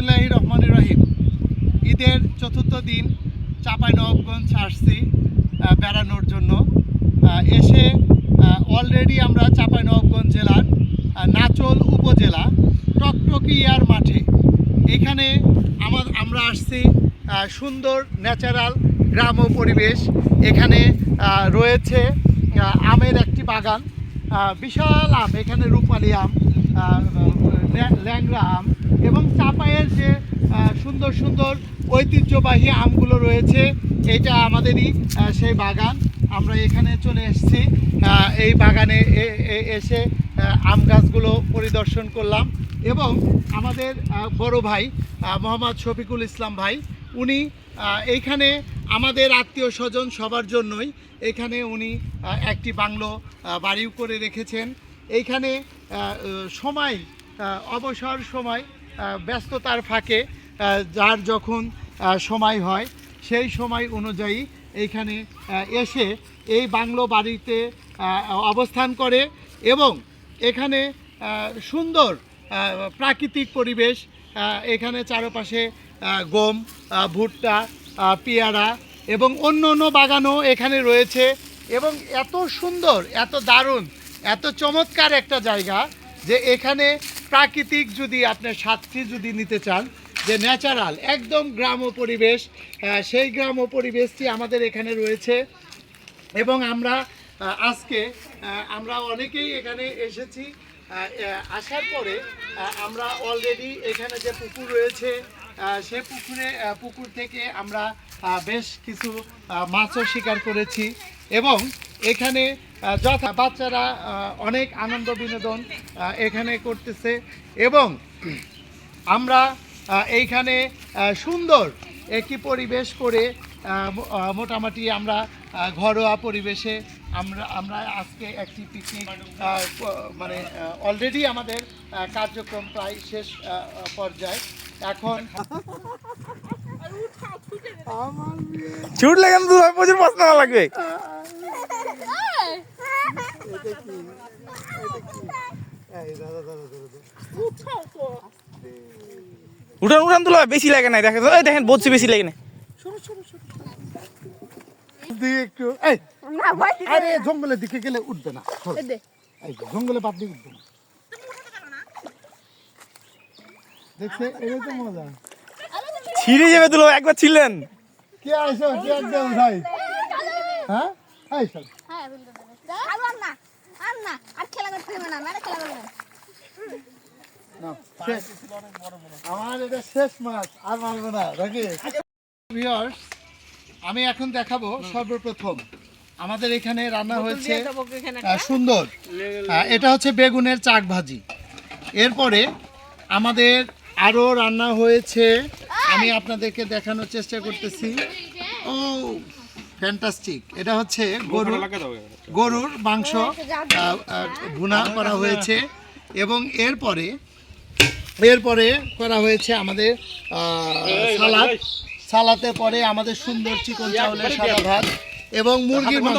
বিসমিল্লাহ রহমান রহিম। ঈদের চতুর্থ দিন চাঁপাইনবাবগঞ্জ আসছি বেড়ানোর জন্য। এসে অলরেডি আমরা চাঁপাইনবাবগঞ্জ জেলার নাচল উপজেলা টকটকিয়ার মাঠে। এখানে আমার আমরা আসছি সুন্দর ন্যাচারাল গ্রাম পরিবেশ। এখানে রয়েছে আমের একটি বাগান। বিশাল আম এখানে রূপালি আম আহ, ল্যা- ল্যাংড়া আম এবং চাপায়ের যে সুন্দর সুন্দর ঐতিহ্যবাহী আমগুলো রয়েছে, এটা আমাদেরই সেই বাগান। আমরা এখানে চলে এসেছি এই বাগানে এসে আম গাছগুলো পরিদর্শন করলাম এবং আমাদের বড় ভাই মোহাম্মদ শফিকুল ইসলাম ভাই, উনি এইখানে আমাদের আত্মীয় স্বজন সবার জন্যই এখানে উনি একটি বাংলো বাড়িও করে রেখেছেন। এইখানে সময় অবসর সময় ব্যস্ততার ফাঁকে যার যখন সময় হয়, সেই সময় অনুযায়ী এইখানে এসে এই বাংলো বাড়িতে অবস্থান করে এবং এখানে সুন্দর প্রাকৃতিক পরিবেশ এখানে চারপাশে গম ভুট্টা পেয়ারা এবং অন্য অন্য বাগানও এখানে রয়েছে এবং এত সুন্দর, এত দারুণ, এত চমৎকার একটা জায়গা যে এখানে প্রাকৃতিক যদি আপনার সাতটি যদি নিতে চান, যে ন্যাচারাল, একদম গ্রাম্য পরিবেশ সেই গ্রাম্য পরিবেশটি আমাদের এখানে রয়েছে। এবং আমরা আজকে আমরা অনেকেই এখানে এসেছি। আসার পরে আমরা অলরেডি এখানে যে পুকুর রয়েছে সে পুকুরে পুকুর থেকে আমরা বেশ কিছু মাছও শিকার করেছি এবং এখানে যথা বাচ্চারা অনেক আনন্দ বিনোদন এখানে করতেছে এবং আমরা এইখানে সুন্দর একটি পরিবেশ করে মোটামুটি আমরা ঘরোয়া পরিবেশে আমরা আমরা আজকে একটি পিকনিক মানে অলরেডি আমাদের কার্যক্রম প্রায় শেষ পর্যায়ে। এখন ছুট লাগে তো প্রচুর প্রশ্ন লাগবে। উঠান উঠান তোলা বেশি লাগে না দেখেন দেখেন বলছি বেশি লাগে না একটু আরে জঙ্গলের দিকে গেলে উঠবে না জঙ্গলে বাদ দিয়ে উঠবে না। দেখছে এই তো মজা। ছিঁড়ে যাবে তুলো একবার ছিলেন কে আইসো কে একদম ভাই? হ্যাঁ? এই সব হ্যাঁ আর না আর না আর খেলা করতে হবে না মেরে খেলা করবে না। শেষ। আমার এটা শেষ মাস আর মারবো না আমি এখন দেখাবো সর্বপ্রথম। আমাদের এখানে রান্না হয়েছে সুন্দর। এটা হচ্ছে বেগুনের চাক ভাজি। এরপরে আমাদের আরও রান্না হয়েছে। আমি আপনাদেরকে দেখানোর চেষ্টা করতেছি। ও ফ্যান্টাস্টিক এটা হচ্ছে গরু গরুর মাংস আহ, আহ, ভুনা করা হয়েছে। এবং এরপরে এরপরে করা হয়েছে আমাদের সালাদ। সালাতের পরে আমাদের সুন্দর চিকন চাউলের সাদা ভাত এবং মুরগির মাংস।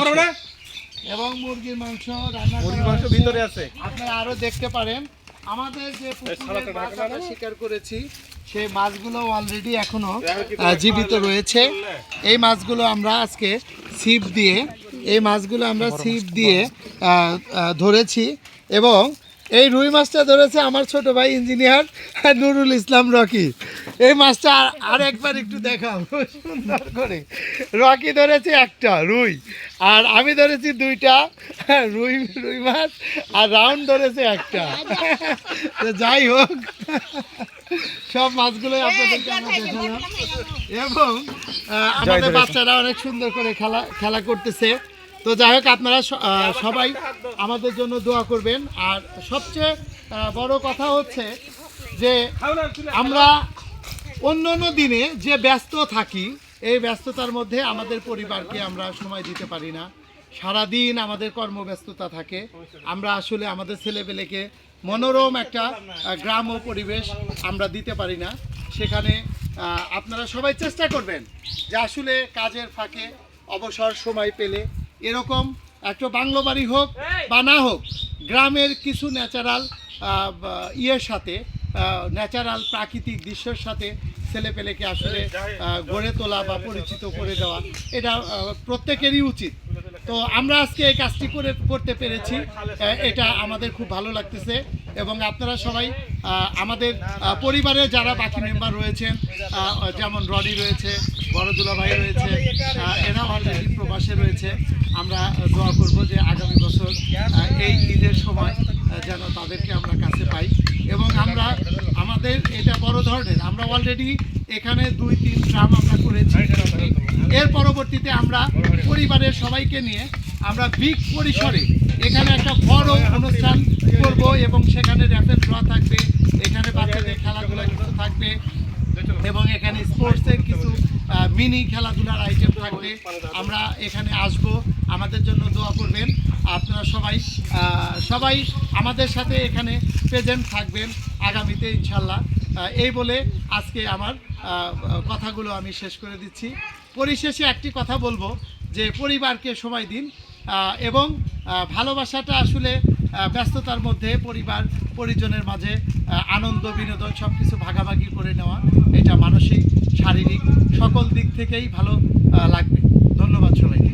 এবং মুরগির মাংস রান্না মুরগির মাংস ভিতরে আছে। আপনারা আরও দেখতে পারেন। আমাদের যে পুকুরে মাছ আমরা শিকার করেছি সেই মাছগুলো অলরেডি এখনও জীবিত রয়েছে। এই মাছগুলো আমরা আজকে ছিপ দিয়ে এই মাছগুলো আমরা ছিপ দিয়ে ধরেছি এবং এই রুই মাছটা ধরেছে আমার ছোট ভাই ইঞ্জিনিয়ার নুরুল ইসলাম রকি। এই মাছটা আর- একবার একটু দেখাও। সুন্দর করে। রকি ধরেছে একটা রুই। আর আমি ধরেছি দুইটা রুই রুই মাছ আর রাউন্ড ধরেছে একটা। তো যাই হোক সব মাছগুলো আপনাদেরকে আমরা দেখালাম। এবং আমাদের বাচ্চারা অনেক সুন্দর করে খেলা খেলা করতেছে। তো যাই হোক আপনারা সবাই আমাদের জন্য দোয়া করবেন। আর সবচেয়ে বড় কথা হচ্ছে যে আমরা অন্য অন্য দিনে যে ব্যস্ত থাকি এই ব্যস্ততার মধ্যে আমাদের পরিবারকে আমরা সময় দিতে পারি না। সারাদিন আমাদের কর্মব্যস্ততা থাকে। আমরা আসলে আমাদের ছেলেপেলেকে মনোরম একটা গ্রাম ও পরিবেশ আমরা দিতে পারি না। সেখানে আপনারা সবাই চেষ্টা করবেন যে আসলে কাজের ফাঁকে অবসর সময় পেলে এরকম একটা বাংলো বাড়ি হোক বা না হোক গ্রামের কিছু ন্যাচারাল ইয়ের সাথে ন্যাচারাল প্রাকৃতিক দৃশ্যের সাথে ছেলেপেলেকে আসলে গড়ে তোলা বা পরিচিত করে দেওয়া এটা প্রত্যেকেরই উচিত। তো আমরা আজকে এই কাজটি করে করতে পেরেছি। এটা আমাদের খুব ভালো লাগতেছে এবং আপনারা সবাই আমাদের পরিবারে যারা বাকি মেম্বার রয়েছেন যেমন রনি রয়েছে বড়দুলা ভাই রয়েছে এরা অলরেডি প্রবাসে রয়েছে। আমরা দোয়া করব যে আগামী বছর এই ঈদের সময় যেন তাদেরকে আমরা কাছে পাই। এবং আমরা, আমাদের এটা বড় ধরনের, আমরা অলরেডি এখানে দুই, তিন ট্রাম আমরা করেছি। এর পরবর্তীতে আমরা পরিবারের সবাইকে নিয়ে আমরা বিগ পরিসরে এখানে একটা বড় অনুষ্ঠান করব এবং সেখানে র্যাপেল ড্র থাকবে, এখানে বাচ্চাদের খেলাধুলা কিছু থাকবে এবং এখানে স্পোর্টসের কিছু মিনি খেলাধুলার আইটেম থাকবে। আমরা এখানে আসব। আমাদের জন্য দোয়া করবেন। আপনারা সবাই সবাই আমাদের সাথে এখানে প্রেজেন্ট থাকবেন আগামীতে ইনশাল্লাহ। এই বলে আজকে আমার কথাগুলো আমি শেষ করে দিচ্ছি। পরিশেষে একটি কথা বলব যে পরিবারকে সময় দিন এবং ভালোবাসাটা আসলে ব্যস্ততার মধ্যে পরিবার পরিজনের মাঝে আনন্দ বিনোদন সব কিছু ভাগাভাগি করে নেওয়া এটা মানসিক শারীরিক সকল দিক থেকেই ভালো লাগবে। ধন্যবাদ সবাইকে।